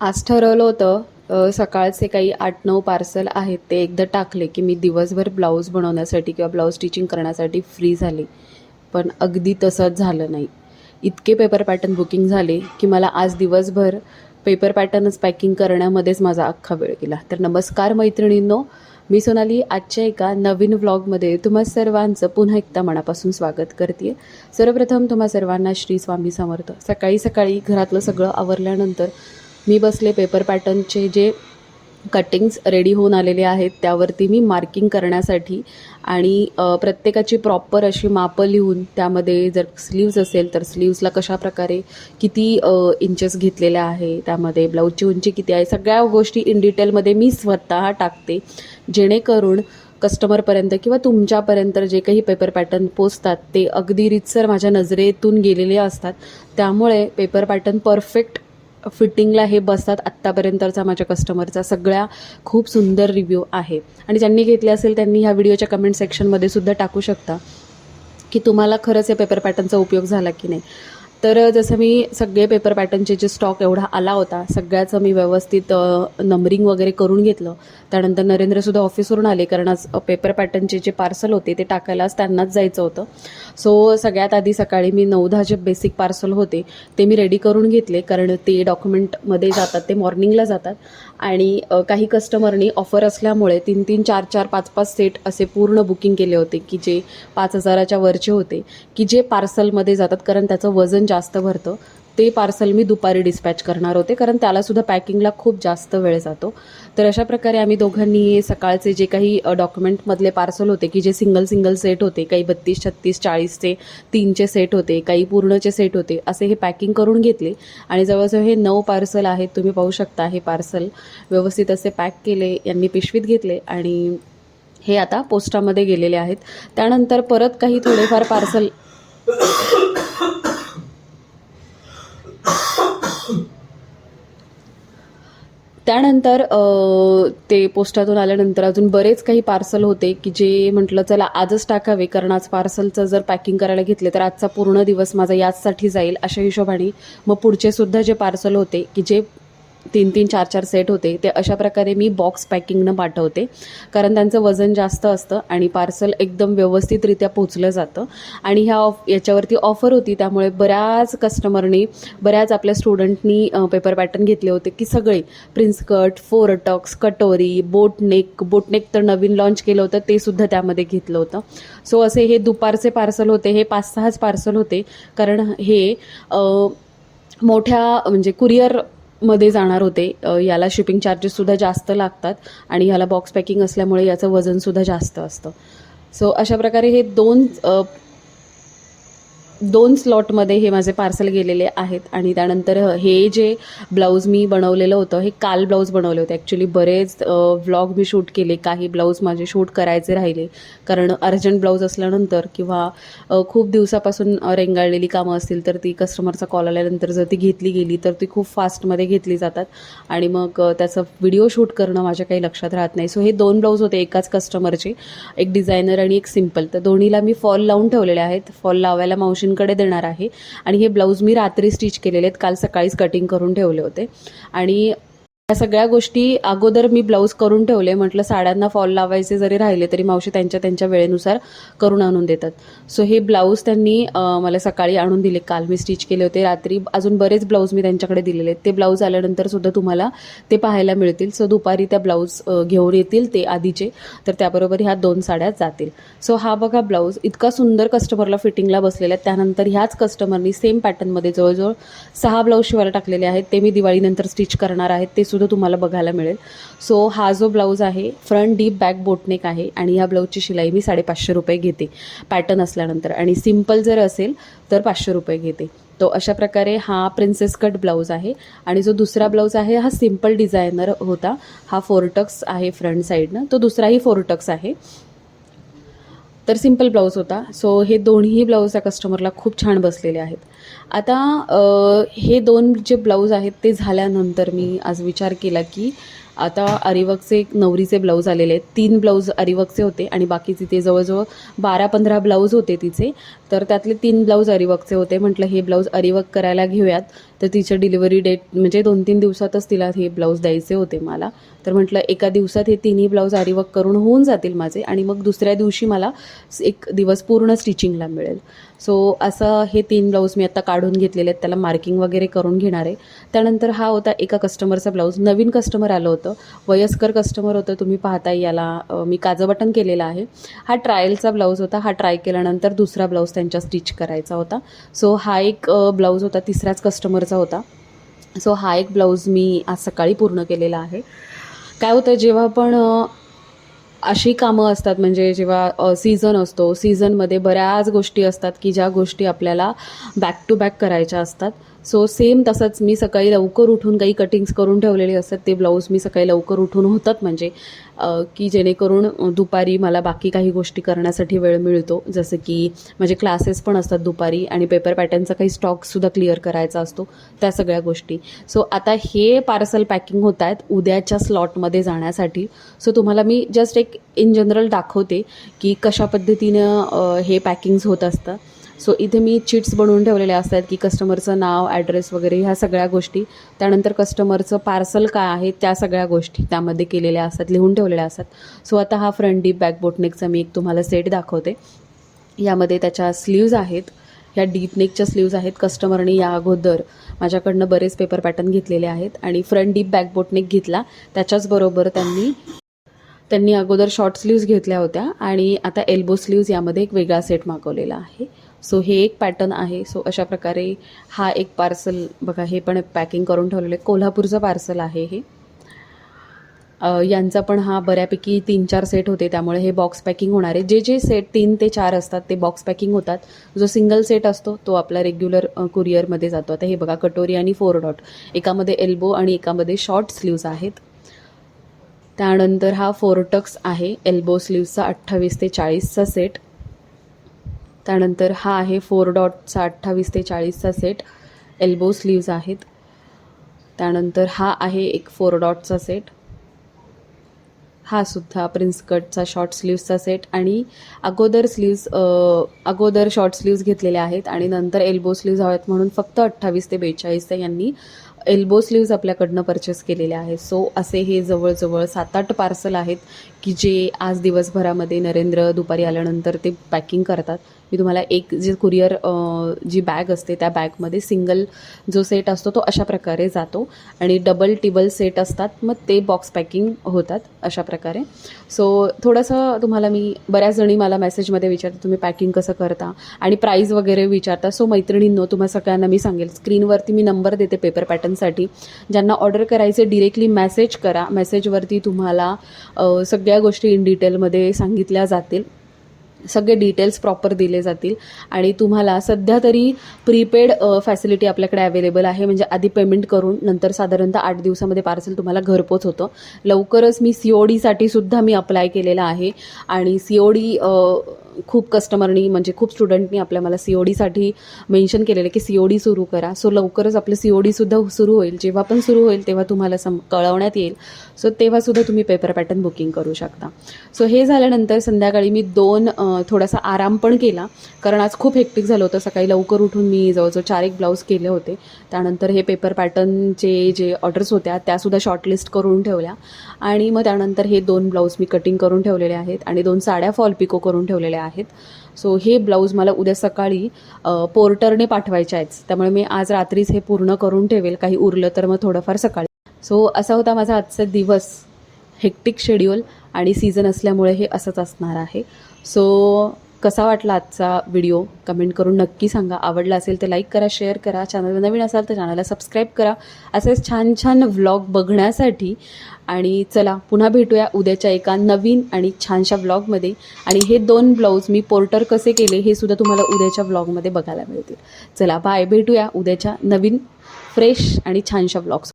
आज ठरवलं होतं सकाळचे काही आठ नऊ पार्सल आहेत ते एकदा टाकले की मी दिवसभर ब्लाऊज बनवण्यासाठी किंवा ब्लाऊज स्टिचिंग करण्यासाठी फ्री झाले. पण अगदी तसंच झालं नाही. इतके पेपर पॅटर्न बुकिंग झाले की मला आज दिवसभर पेपर पॅटर्नच पॅकिंग करण्यामध्येच माझा अख्खा वेळ गेला. तर नमस्कार मैत्रिणींनो मी सोनाली आजच्या एका नवीन व्लॉगमध्ये तुम्हा सर्वांचं पुन्हा एकदा मनापासून स्वागत करते सर्वप्रथम तुम्हा सर्वांना श्री स्वामी समर्थ. सकाळी सकाळी घरातलं सगळं आवरल्यानंतर मी बसले पेपर पॅटर्नचे जे कटिंग्स रेडी होऊन आलेले आहेत त्यावरती मी मार्किंग करण्यासाठी आणि प्रत्येकाची प्रॉपर अशी मापं लिहून त्यामध्ये जर स्लीव्ज असेल तर स्लीव्जला कशा प्रकारे किती इंचेस घेतलेल्या आहे त्यामध्ये ब्लाऊजची उंची किती आहे सगळ्या गोष्टी इन डिटेलमध्ये मी स्वतः टाकते. जेणेकरून कस्टमरपर्यंत किंवा तुमच्यापर्यंत जे काही पेपर पॅटर्न पोचतात ते अगदी रितसर माझ्या नजरेतून गेलेले असतात. त्यामुळे पेपर पॅटर्न परफेक्ट फिटिंगला हे बसतात आत्तापर्यंतचा माझ्या कस्टमरचा सगळ्या खूप सुंदर रिव्ह्यू आहे. आणि ज्यांनी घेतले असेल त्यांनी ह्या व्हिडिओच्या कमेंट सेक्शनमध्ये सुद्धा टाकू शकता. की तुम्हाला खरंच या पेपर पॅटर्नचा उपयोग झाला की नाही. तर जसं मी सगळे पेपर पॅटर्नचे जे स्टॉक एवढा आला होता सगळ्याचं मी व्यवस्थित नंबरिंग वगैरे करून घेतलं. त्यानंतर नरेंद्रसुद्धा ऑफिसवरून आले कारण आज पेपर पॅटर्नचे जे पार्सल होते ते टाकायलाच त्यांनाच जायचं होतं. सो सगळ्यात आधी सकाळी मी नऊ दहा जे बेसिक पार्सल होते ते मी रेडी करून घेतले कारण ते डॉक्युमेंटमध्ये जातात ते मॉर्निंगला जातात. आणि काही कस्टमरनी ऑफर असल्यामुळे तीन तीन चार चार पाच पाच सेट असे पूर्ण बुकिंग केले होते की जे पाच हजाराच्या वरचे होते की जे पार्सलमध्ये जातात कारण त्याचं वजन जास्त भरतं. ते पार्सल मी दुपारी डिस्पॅच करणार होते कारण त्यालासुद्धा पॅकिंगला खूप जास्त वेळ जातो. तर अशा प्रकारे आम्ही दोघांनी सकाळचे जे काही डॉक्युमेंटमधले पार्सल होते की जे सिंगल सिंगल सेट होते काही बत्तीस छत्तीस चाळीसचे तीनचे सेट होते काही पूर्णचे सेट होते असे हे पॅकिंग करून घेतले. आणि जवळजवळ हे नऊ पार्सल आहेत तुम्ही पाहू शकता हे पार्सल व्यवस्थित असे पॅक केले यांनी पिशवीत घेतले आणि हे आता पोस्टामध्ये गेलेले आहेत. त्यानंतर परत काही थोडेफार पार्सल त्यानंतर ते पोस्टातून आल्यानंतर अजून बरेच काही पार्सल होते की जे म्हटलं चला आजच टाकावे कारण आज पार्सलचं जर पॅकिंग करायला घेतले तर आजचा पूर्ण दिवस माझा याचसाठी जाईल अशा हिशोबाने मग पुढचे सुद्धा जे पार्सल होते की जे तीन तीन चार चार सेट होते. ते अशा प्रकारे मी बॉक्स पॅकिंगनं पाठवते. कारण त्यांचं वजन जास्त असतं आणि पार्सल एकदम व्यवस्थितरित्या पोचलं जातं. आणि ह्या ऑफ याच्यावरती ऑफर होती. त्यामुळे बऱ्याच कस्टमरनी बऱ्याच आपल्या स्टुडंटनी पेपर पॅटर्न घेतले होते की सगळे प्रिन्स कट फोरटक्स कटोरी बोटनेक बोटनेक तर नवीन लॉन्च केलं होतं ते सुद्धा त्यामध्ये घेतलं होतं. सो असे हे दुपारचे पार्सल होते. हे पाच सहाच पार्सल होते. कारण हे मोठ्या म्हणजे कुरिअर मध्ये जाणार होते. याला शिपिंग चार्जेससुद्धा जास्त लागतात आणि ह्याला बॉक्स पॅकिंग असल्यामुळे याचं वजनसुद्धा जास्त असतं. सो अशा प्रकारे हे दोन दोन स्लॉटमध्ये हे माझे पार्सल गेलेले आहेत आणि त्यानंतर हे जे ब्लाऊज मी बनवलेलं होतं हे काल ब्लाऊज बनवले होते. ॲक्च्युली बरेच व्लॉग मी शूट केले काही ब्लाऊज माझे शूट करायचे राहिले. कारण अर्जंट ब्लाऊज असल्यानंतर किंवा खूप दिवसापासून रेंगाळलेली कामं असतील तर ती कस्टमरचा कॉल आल्यानंतर जर ती घेतली गेली तर ती खूप फास्टमध्ये घेतली जातात. आणि मग त्याचं व्हिडिओ शूट करणं माझ्या काही लक्षात राहत नाही. सो हे दोन ब्लाऊज होते एकाच कस्टमरचे एक डिझायनर आणि एक सिंपल तर दोन्हीला मी फॉल लावून ठेवलेले आहेत. फॉल लावायला मावशी मशीनकडे देणार आहे. आणि हे ब्लाऊज मी रात्री स्टिच केलेले आहेत. काल सकाळीच कटिंग करून ठेवले होते. आणि या सगळ्या गोष्टी अगोदर मी ब्लाऊज करून ठेवले. म्हटलं साड्यांना फॉल लावायचे जरी राहिले तरी मावशी त्यांच्या त्यांच्या वेळेनुसार करून आणून देतात. सो हे ब्लाऊज त्यांनी मला सकाळी आणून दिले. काल मी स्टिच केले होते. रात्री अजून बरेच ब्लाऊज मी त्यांच्याकडे दिलेले आहेत. ते ब्लाऊज आल्यानंतर सुद्धा तुम्हाला ते पाहायला मिळतील. सो दुपारी त्या ब्लाऊज घेऊन येतील ते आधीचे. तर त्याबरोबर ह्या दोन साड्या जातील. सो हा बघा ब्लाऊज. इतका सुंदर कस्टमरला फिटिंगला बसलेला आहे त्यानंतर ह्याच कस्टमरनी सेम पॅटर्नमध्ये जवळजवळ सहा ब्लाऊज शिवायला टाकलेले आहेत. ते मी दिवाळीनंतर स्टिच करणार आहेत ते सुद्धा तुम्हाला बघायला मिळेल. सो हा जो ब्लाऊज आहे फ्रंट डीप बॅक बोटनेक आहे आणि ह्या ब्लाऊजची शिलाई मी साडेपाचशे रुपये घेते पॅटर्न असल्यानंतर. आणि सिंपल जर असेल तर पाचशे रुपये घेते. तो अशा प्रकारे हा प्रिन्सेस कट ब्लाऊज आहे. आणि जो दुसरा ब्लाऊज आहे हा सिंपल डिझायनर होता. हा फोरटक्स आहे फ्रंट साईडनं तो दुसराही फोरटक्स आहे. तर सिंपल ब्लाऊज होता. सो हे दोन्ही ब्लाऊज त्या कस्टमरला खूप छान बसलेले आहेत. आता हे दोन जे ब्लाऊज आहेत ते झाल्यानंतर मी आज विचार केला की आता अरिवर्कचे एक नवरीचे ब्लाऊज आलेले आहेत. तीन ब्लाऊज अरिवर्कचे होते आणि बाकीचे ते जवळजवळ बारा पंधरा ब्लाऊज होते तिचे. तर त्यातले तीन ब्लाऊज अरिवर्कचे होते. म्हटलं हे ब्लाऊज अरिवर्क करायला घेऊयात. तर तिचे डिलिव्हरी डेट म्हणजे दोन तीन दिवसातच तिला हे ब्लाऊज द्यायचे होते मला. तर म्हटलं एका दिवसात हे तिन्ही ब्लाऊज अरिवर्क करून होऊन जातील माझे आणि मग दुसऱ्या दिवशी मला एक दिवस पूर्ण स्टिचिंगला मिळेल. सो असं हे तीन ब्लाऊज मी आता काढून घेतलेले आहेत. त्याला मार्किंग वगैरे करून घेणार आहे. त्यानंतर हा होता एका कस्टमरचा ब्लाऊज. नवीन कस्टमर आलं होतं. वयस्कर कस्टमर होतं तुम्ही पाहताय याला. मी काजं बटन केलेलं आहे. हा ट्रायलचा ब्लाऊज होता. हा ट्राय केल्यानंतर दुसरा ब्लाऊज त्यांच्या स्टिच करायचा होता. सो हा एक ब्लाऊज होता. तिसऱ्याच कस्टमरचा होता. सो हा एक ब्लाऊज मी आज सकाळी पूर्ण केलेला आहे. काय होतं जेव्हा पण अशी कामं असतात म्हणजे जेव्हा सीझन असतो सीझनमध्ये बऱ्याच गोष्टी असतात की ज्या गोष्टी आपल्याला बॅक टू बॅक करायच्या असतात. सो सेम तसंच मी सकाळी लवकर उठून काही कटिंग्स करून ठेवलेले असतात ते ब्लाऊज मी सकाळी लवकर उठून होतात. म्हणजे की जेणेकरून दुपारी मला बाकी काही गोष्टी करण्यासाठी वेळ मिळतो. जसं की माझे क्लासेस पण असतात दुपारी आणि पेपर पॅटर्नचा काही स्टॉकसुद्धा क्लिअर करायचा असतो त्या सगळ्या गोष्टी. सो आता हे पार्सल पॅकिंग होत आहेत उद्याच्या स्लॉटमध्ये जाण्यासाठी. सो तुम्हाला मी जस्ट एक इन जनरल दाखवते की कशा पद्धतीनं हे पॅकिंग्स होत असतं सो इथे मी चिट्स बनवून ठेवलेले असतात की कस्टमरचं नाव ॲड्रेस वगैरे ह्या सगळ्या गोष्टी. त्यानंतर कस्टमरचं पार्सल काय आहे त्या सगळ्या गोष्टी त्यामध्ये केलेल्या असतात लिहून ठेवलेल्या असतात. सो आता हा फ्रंट डीप बॅक बोटनेकचा मी एक तुम्हाला सेट दाखवते. यामध्ये त्याच्या स्लीव्ज आहेत. ह्या डीपनेकच्या स्लीव्ज आहेत. कस्टमरने या अगोदर माझ्याकडनं बरेच पेपर पॅटर्न घेतलेले आहेत आणि फ्रंट डीप बॅक बोटनेक घेतला. त्याच्याचबरोबर त्यांनी त्यांनी अगोदर शॉर्ट स्लीव्ज घेतल्या होत्या आणि आता एल्बो स्लीव्ज यामध्ये एक वेगळा सेट मागवलेला आहे. सो हे एक पॅटर्न आहे. सो अशा प्रकारे हा एक पार्सल बघा हे पण पॅकिंग करून ठेवलेलं आहे. कोल्हापूरचं पार्सल आहे हे. यांचा पण हा बऱ्यापैकी तीन चार सेट होते. त्यामुळे हे बॉक्स पॅकिंग होणार आहे. जे जे सेट तीन ते चार असतात ते बॉक्स पॅकिंग होतात. जो सिंगल सेट असतो तो आपला रेग्युलर कुरिअरमध्ये जातो. आता हे बघा कटोरी आणि फोर डॉट एकामध्ये एल्बो आणि एकामध्ये शॉर्ट स्लीव्ज आहेत. त्यानंतर हा फोरटक्स आहे. एल्बो स्लीव्सचा अठ्ठावीस ते चाळीसचा सेट त्यानंतर हा आहे फोर डॉटचा अठ्ठावीस ते चाळीसचा सेट एल्बो स्लीव्ज आहेत. त्यानंतर हा आहे एक फोर डॉटचा सेट हा सुद्धा प्रिन्स कटचा शॉर्ट स्लीव्सचा सेट आणि अगोदर स्लीव्ज अगोदर शॉर्ट स्लीव्ज घेतलेले आहेत आणि नंतर एल्बो स्लीव्ज हवेत म्हणून फक्त अठ्ठावीस ते बेचाळीसचा यांनी एल्बो स्लीव्ज आपल्याकडनं परचेस केलेले आहेत. सो असे हे जवळजवळ सात आठ पार्सल आहेत की जे आज दिवसभरामध्ये नरेंद्र दुपारी आल्यानंतर ते पॅकिंग करतात. मी तुम्हाला एक जी कुरिअर जी बॅग असते त्या बॅगमध्ये सिंगल जो सेट असतो तो अशा प्रकारे जातो. आणि डबल टिबल सेट असतात मग ते बॉक्स पॅकिंग होतात अशा प्रकारे. सो थोडंसं तुम्हाला मी बऱ्याच जणी मला मेसेजमध्ये विचारते तुम्ही पॅकिंग कसं करता? आणि प्राईज वगैरे विचारता सो मैत्रिणींनो तुम्हा सगळ्यांना मी सांगेल स्क्रीनवरती मी नंबर देते पेपर पॅटर्नसाठी ज्यांना ऑर्डर करायचे डिरेक्टली मेसेज करा. मेसेजवरती तुम्हाला सगळ्या गोष्टी इन डिटेलमध्ये सांगितल्या जातील. सगळे डिटेल्स प्रॉपर दिले जातील. आणि तुम्हाला सध्या तरी प्रीपेड फॅसिलिटी आपल्याकडे अवेलेबल आहे. म्हणजे आधी पेमेंट करून नंतर साधारणतः आठ दिवसामध्ये पार्सल तुम्हाला घरपोच होतं लवकरच मी सी ओ डीसाठी सुद्धा मी अप्लाय केलेला आहे. आणि सी ओ डी खूप कस्टमरनी म्हणजे खूप स्टुडंटनी आपल्या मला सी ओ डीसाठी मेन्शन केलेलं की सी ओ डी सुरू करा. सो लवकरच आपलं सी ओ डीसुद्धा सुरू होईल. जेव्हा पण सुरू होईल तेव्हा तुम्हाला सम कळवण्यात येईल. सो तेव्हासुद्धा तुम्ही पेपर पॅटर्न बुकिंग करू शकता. सो हे झाल्यानंतर संध्याकाळी मी दोन थोडासा आराम पण केला. कारण आज खूप हेक्टिक झालं होतं. सकाळी लवकर उठून मी जवळजवळ चार एक ब्लाऊज केले होते. त्यानंतर हे पेपर पॅटर्नचे जे ऑर्डर्स होत्या त्यासुद्धा शॉर्टलिस्ट करून ठेवल्या. आणि मग त्यानंतर हे दोन ब्लाऊज मी कटिंग करून ठेवलेले आहेत. आणि दोन साड्या फॉल पिको करून ठेवलेल्या आहेत सो हे ब्लाऊज मला उद्या सकाळी पोर्टरने पाठवायचे आहेत. त्यामुळे मी आज रात्रीच हे पूर्ण करून ठेवेल. काही उरलं तर मग थोडंफार सकाळी. सो असा होता माझा आजचा दिवस. हेक्टिक शेड्यूल आणि सीझन असल्यामुळे हे असंच असणार आहे. सो कसा वाटला आजचा व्हिडिओ कमेंट करून नक्की सांगा. आवडला असेल तर लाईक करा शेअर करा. चॅनलला नवीन असाल तर चॅनलला सबस्क्राईब करा. असेच छान छान व्लॉग बघण्यासाठी. आणि चला पुन्हा भेटूया उद्याच्या एका नवीन आणि छानशा व्लॉगमध्ये आणि हे दोन ब्लाऊज मी पोर्टर कसे केले हे सुद्धा तुम्हाला उद्याच्या व्लॉगमध्ये बघायला मिळतील. चला बाय भेटूया उद्याच्या नवीन फ्रेश आणि छानशा व्लॉग्स